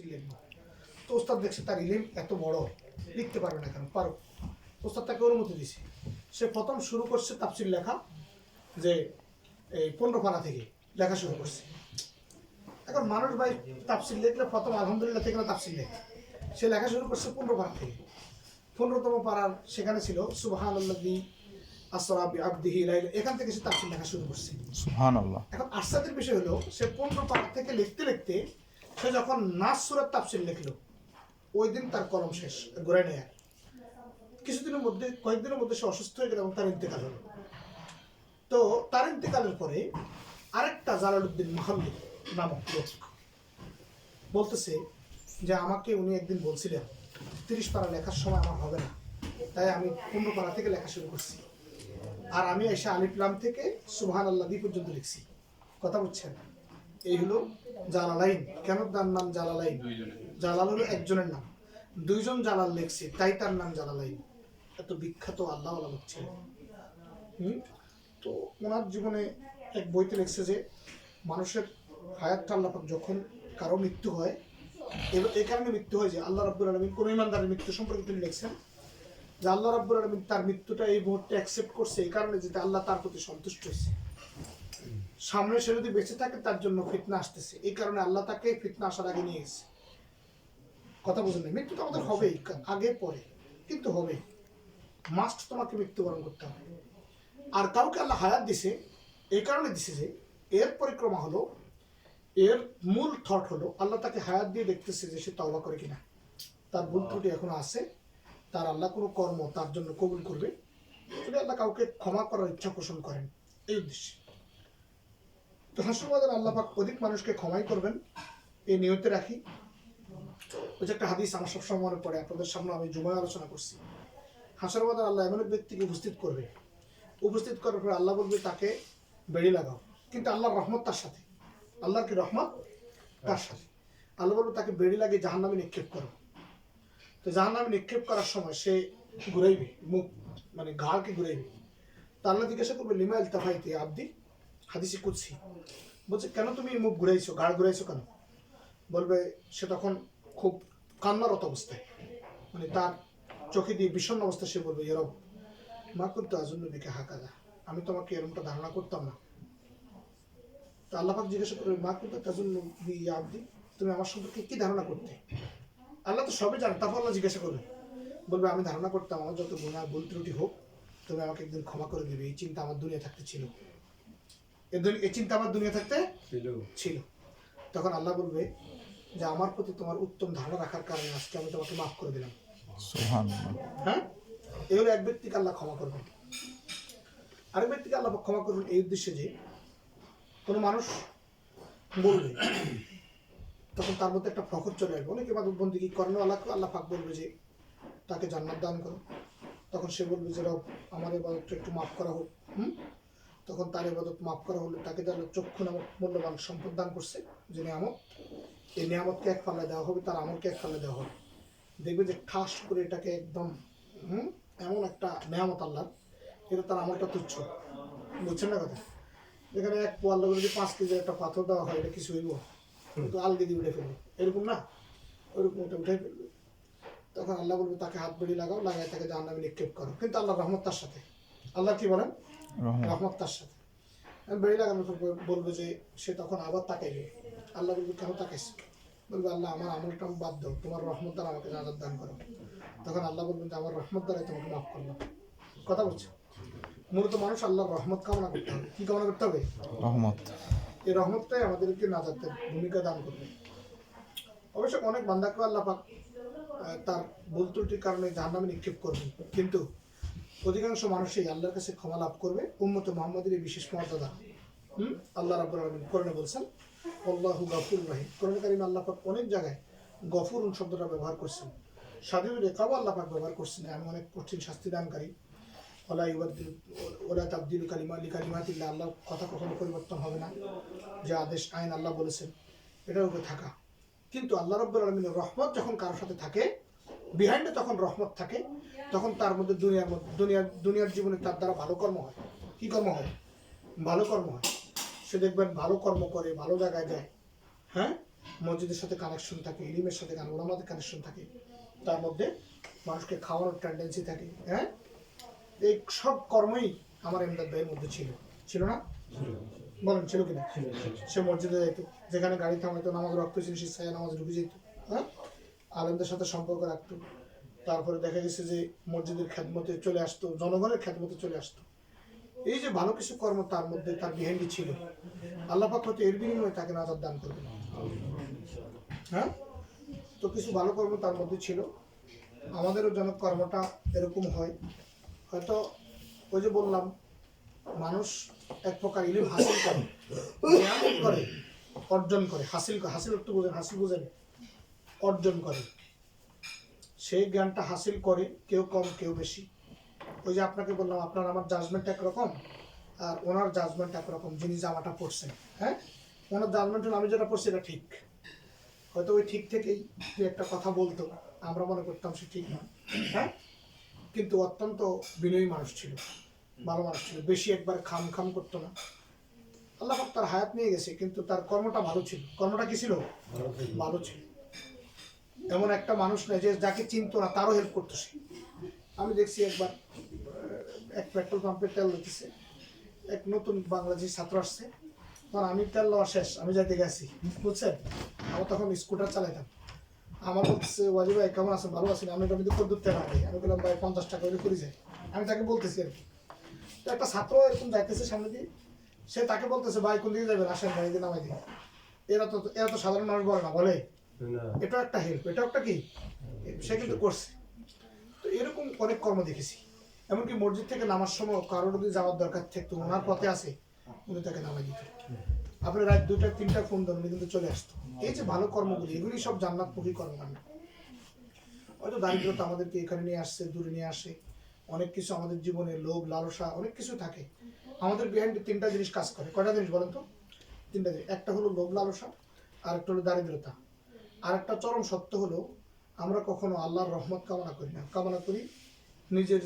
তাফসির লিখব তো ওস্তাদ দেখছে তার ইলিম এত বড় লিখতে পারবে না কেন? পারো। ওস্তাদ তাকে অনুমতি দিছে। সে প্রথম শুরু করছে তাফসির লেখা যে এই পনেরো পানা থেকে লেখা শুরু করছে। এখন মানুষ ভাই তাফসির লিখলে প্রথম আলহামদুলিল্লাহ থেকে না তাফসির লেখে? সে লেখা শুরু করছে পনেরো পানা থেকে। পনেরোতম পাড়ার সেখানে ছিল সুবাহান আল্লাদি আসরাবি আব্দিহি লাইল এখান থেকে সে তাফসির লেখা শুরু করছে। সুহান আল্লাহ এখন আশ্চর্যের বিষয় হলো সে পনেরো পারা থেকে লিখতে লিখতে সে যখন নাচ সুরাত তাফসির লিখলো, ওই দিন তার কলম শেষ, ঘুরে নেয় কিছুদিনের মধ্যে, কয়েকদিনের মধ্যে সে অসুস্থ হয়ে গেল এবং তার ইন্তেকাল হলো। তো তার ইন্তেকালের পরে আরেকটা জালালউদ্দিন মাহল্লি নামক লোক বলতেছে যে, আমাকে উনি একদিন বলছিলেন, তিরিশ পারা লেখার সময় আমার হবে না। তাই আমি পনেরো পারা থেকে লেখা শুরু করছি। আর আমি এসে আলিফলাম থেকে সুবহান আল্লাহ পর্যন্ত লিখছি। কথা বুঝছেন? এই হলো জালালাইন। কেন তার নাম জালালাইন? জালাল হলো একজনের নাম। দুইজন জালাল লিখছে, তাই তার নাম জালালাইন। এত বিখ্যাত আল্লাহ ছিলেন। হুম? তো ওনার জীবনে এক বইতে লিখছে যে, মানুষের হায়াতটা আল্লাহ যখন কারও মৃত্যু হয় এ- এই কারণে মৃত্যু হয় যে আল্লাহ রাব্বুল আলমিন কোন ইমানদারের মৃত্যু সম্পর্কে তিনি লিখছেন। যে আল্লাহ রাব্বুল আলমিন তার মৃত্যুটা এই মুহূর্তে অ্যাকসেপ্ট করছে, এই কারণে যেটা আল্লাহ তার প্রতি সন্তুষ্ট হয়েছে। সামনে সে যদি বেঁচে থাকে, তার জন্য ফিতনা আসতেছে। এই কারণে আল্লাহ তাকে ফিতনা আসার আগে নিয়ে গেছে কথা বুঝেন মৃত্যু তো আমাদের হবেই, আগে, পরে। কিন্তু হবে। মাস্ট তোমাকে মৃত্যুবরণ করতে হবে। আর কাউকে আল্লাহ হায়াত দিছে, এই কারণে দিছে যে, এর পরিক্রমা হলো, এর মূল থট হলো, আল্লাহ তাকে হায়াত দিয়ে দেখতেছে যে সে তওবা করে কিনা। তার ভুল ত্রুটি এখনও আছে। তার আল্লাহ কোনো কর্ম তার জন্য কবুল করবে। যদি আল্লাহ কাউকে ক্ষমা করার ইচ্ছা পোষণ করেন, এই উদ্দেশ্যে। তো হাসপাতাল আল্লাপাক অধিক মানুষকে ক্ষমাই করবেন। এই নিয়তে রাখি। ওই যে একটা হাদিস আমার সবসময় মনে পড়ে, আপনাদের সামনে আমি জুমায় আলোচনা করছি। হাসার বাজার আল্লাহ এমন ব্যক্তিকে উপস্থিত করবে। উপস্থিত করার পরে আল্লাহ বলবে, তাকে বেড়ি লাগাও। কিন্তু আল্লাহর রহমত তার সাথে। আল্লাহর কি রহমত? তার সাথে। আল্লাহ বলবে, তাকে বেড়ি লাগিয়ে জাহান্নামে নিক্ষেপ করো। তো জাহান্নামে নিক্ষেপ করার সময় সে ঘুরাইবে, মুখ মানে ঘাড়কে ঘুরাইবে। তো আল্লাহ জিজ্ঞাসা করবে, লিমা ইলতাফাইতে আব্দি? হাদিসি কুৎসি বলছে, কেন তুমি মুখ ঘুরাইছো গাড় ঘুরাইছো কেন? বলবে, সে তখন খুব কান্নারত অবস্থায়। মানে তার চোখে দিয়ে বিষণ্ণ অবস্থায় সে বলবে এরব মা করতো আজন্য দিকে হাকাদা? আমি তোমাকে এরকমটা ধারণা করতাম না। তো আল্লাহাক জিজ্ঞাসা করবে মা করতো তাজন্য আব্দি, তুমি আমার সম্পর্কে কি ধারণা করতে? আল্লাহ তো সবই জানে তারপর আল্লাহ জিজ্ঞাসা করবে বলবে, আমি ধারণা করতাম, আমার যত গুণা ভুল ত্রুটি হোক, তুমি আমাকে একদিন ক্ষমা করে দেবে, এই চিন্তা আমার দুনিয়া থাকতে ছিল। এই চিন্তা আমার দুনিয়া থাকতে ছিল। তখন আল্লাহ বলবে যে আমার প্রতি তোমার উত্তম ধারণা রাখার কারণে আজকে আমি তোমাকে মাফ করে দিলাম। হ্যাঁ? এই হলো এক ব্যক্তিকে আল্লাহ ক্ষমা করবেন। আরেক ব্যক্তিকে আল্লাহ ক্ষমা করবেন এই উদ্দেশ্যে যে কোনো মানুষ বলবে তখন তার মধ্যে একটা ফখর চলে আসবে। অনেকে বাদক কি করেন? আল্লাহকে আল্লাহ পাক বলবে যে তাকে জান্নাত দান করো। তখন সে বলবে যে রব আমার এবাদতটা একটু মাফ করা হোক। হুম? তখন তার এবাদত মাফ করা হলো তাকে যারা চক্ষু নামক মূল্যবান সম্পদ দান করছে যে নিয়ামত। এই নিয়ামতকে এক পাল্লায় দেওয়া হবে তার আমলকে এক পাল্লায় দেওয়া হবে। দেখবে যে ঠাস করে এটাকে একদম হুম এমন একটা নেয়ামত আল্লাহ এটা তার আমলটা তুচ্ছ। বুঝছেন না কথা? এখানে এক পোয়াল লোক যদি পাঁচ কেজির একটা পাথর দেওয়া হয় এটা কিছু হইব। কিন্তু আলগি দিয়ে উঠে ফেলবে। এরকম না? ওরকম ওটা উঠে ফেলবে। তখন আল্লাহ বলবে তাকে হাত বেড়ি লাগাও লাগাই তাকে জাহান নামে নিক্ষেপ করো। কিন্তু আল্লাহ রহমত তার সাথে। আল্লাহ কি বলেন? রহমত রহমত সাথে। বেড়ি পর বলবে যে সে তখন আবার তাকাইবে আল্লাহ বলবে কেন তাকাইছে? বলবে আল্লাহ আমার আমলটা বাদ দাও। তোমার রহমত দ্বারা আমাকে দান করো। তখন আল্লাহ বলবেন যে আমার রহমত দ্বারাই তোমাকে মাফ করলাম। কথা বলছো। মূলত মানুষ আল্লাহর রহমত কামনা করতে হবে। কি কামনা করতে হবে? রহমত। এই রহমতটাই আমাদেরকে নাজাতের ভূমিকা দান করবে। অবশ্য অনেক বান্দাকে আল্লাহ পাক তার ভুল ত্রুটির কারণে জাহান্নামে নিক্ষেপ করবেন। কিন্তু অধিকাংশ মানুষই আল্লাহর কাছে ক্ষমা লাভ করবে। উম্মত মোহাম্মদের এই বিশেষ মর্যাদা। হুম? আল্লাহ রাব্বুল আলামিন কোরআনে বলছেন, আল্লাহু গাফুর রাহিম। কোরআনে কারিমে আল্লাহ পাক অনেক জায়গায় গফুর শব্দটা ব্যবহার করছেন। স্বাধীন রেখাও আল্লাহ পাক ব্যবহার করছেন। আমি অনেক কঠিন শাস্তি দানকারী। ওলা ইউবাদ্দিল ওলা তাবদিল কালিমা লি কালিমাতিল্লাহ আল্লাহর কথা কখনো পরিবর্তন হবে না। যে আদেশ, আইন আল্লাহ বলেছেন, এটার উপরে থাকা। কিন্তু আল্লাহ রব্বুল আলমিনের রহমত যখন কারোর সাথে থাকে বিহাইন্ডে তখন রহমত থাকে তখন তার মধ্যে দুনিয়ার মধ্যে দুনিয়ার দুনিয়ার জীবনে তার দ্বারা ভালো কর্ম হয়। কি কর্ম হয়? ভালো কর্ম হয়। সে দেখবেন ভালো কর্ম করে ভালো জায়গায় যায়। হ্যাঁ? মসজিদের সাথে কানেকশন থাকে ইলিমের সাথে ওলামাদের কানেকশন থাকে। তার মধ্যে মানুষকে খাওয়ানোর টেন্ডেন্সি থাকে। হ্যাঁ? এই সব কর্মই আমার এমদাদ ভাইয়ের মধ্যে ছিল। ছিল না? বলেন ছিল কিনা? সে মসজিদে যেত যেখানে গাড়ি থামাইতো নামাজ রক্ত ছিল সে নামাজ ঢুকে যেত। হ্যাঁ? আলেমদের সাথে সম্পর্ক রাখতো। তারপরে দেখা গেছে যে মসজিদের খ্যাতমতে চলে আসতো, জনগণের খ্যাতমতে চলে আসতো। এই যে ভালো কিছু কর্ম তার মধ্যে তার বিহাইন্ডে ছিল। আল্লাহ পাক হয়তো এর বিনিময়ে তাকে নাজার দান করবে হ্যাঁ? তো কিছু ভালো কর্ম তার মধ্যে ছিল। আমাদেরও যেন কর্মটা এরকম হয়। হয়তো ওই যে বললাম, মানুষ এক প্রকার ইলিম হাসিল করে করে, অর্জন করে, হাসিল হাসিল একটু বোঝেন, হাসিল বোঝেন। অর্জন করে। সেই জ্ঞানটা হাসিল করে কেউ কম কেউ বেশি। ওই যে আপনাকে বললাম আপনার আমার জাজমেন্ট একরকম আর ওনার জাজমেন্ট একরকম যিনি জামাটা পড়ছেন হ্যাঁ? ওনার জাজমেন্ট আমি যেটা পড়ছি এটা ঠিক। হয়তো ওই ঠিক থেকেই দু একটা কথা বলতো আমরা মনে করতাম সে ঠিক না হ্যাঁ? কিন্তু অত্যন্ত বিনয়ী মানুষ ছিল ভালো মানুষ ছিল বেশি একবার খাম খাম করতো না। আল্লাহ তার হায়াত নিয়ে গেছে কিন্তু তার কর্মটা ভালো ছিল। কর্মটা কি ছিল। ভালো ছিল। এমন একটা মানুষ নেই যে যাকে চিনতো না, তারও হেল্প করতো সে। আমি দেখছি একবার, এক পেট্রোল পাম্পে তেল দিতেছে। এক নতুন বাংলাদেশি ছাত্র আসছে। তখন আমি তেল লওয়া শেষ, আমি যাইতে গেছি। বুঝছেন? আমার তখন স্কুটার চালাইতাম। আমার বলতেছে, ওয়াজি ভাই, কেমন আছেন? ভালো আছেন আমি কিন্তু কদ্দুর তেল আনি আমি বললাম, ভাই, পঞ্চাশ টাকা করে করে যাই। আমি তাকে বলতেছি আর কি। তো একটা ছাত্র এরকম যাইতেছে সামনে দিয়ে। সে তাকে বলতেছে, ভাই, কোন দিকে যাবেন? আসেন, ভাই নামাই দিই এরা তো এরা তো সাধারণ মানুষ বলে না, বলে। এটা একটা হেল্প এটা একটা কি? সে কিন্তু করছে। তো এরকম অনেক কর্ম দেখেছি। এমনকি মসজিদ থেকে নামার সময় কারোর যদি যাওয়ার দরকার থাকতো ওনার পথে আছে উনি তাকে নামাই দিত। আপনি রাত দুইটা তিনটা ফোন দেন কিন্তু চলে আসতো। এই যে ভালো কর্মগুলি এগুলি সব জান্নাতমুখী কর্মকাণ্ড। হয়তো দারিদ্রতা আমাদেরকে এখানে নিয়ে আসছে দূরে নিয়ে আসে। অনেক কিছু আমাদের জীবনে লোভ লালসা অনেক কিছু থাকে। আমাদের বিহাইন্ড তিনটা জিনিস কাজ করে। কয়টা জিনিস বলেন তো? তিনটা জিনিস। একটা হলো লোভ লালসা আর একটা হলো দারিদ্রতা। আর একটা চরম সত্য হলো, আমরা কখনো আল্লাহর রহমত কামনা করি না। কামনা করি নিজের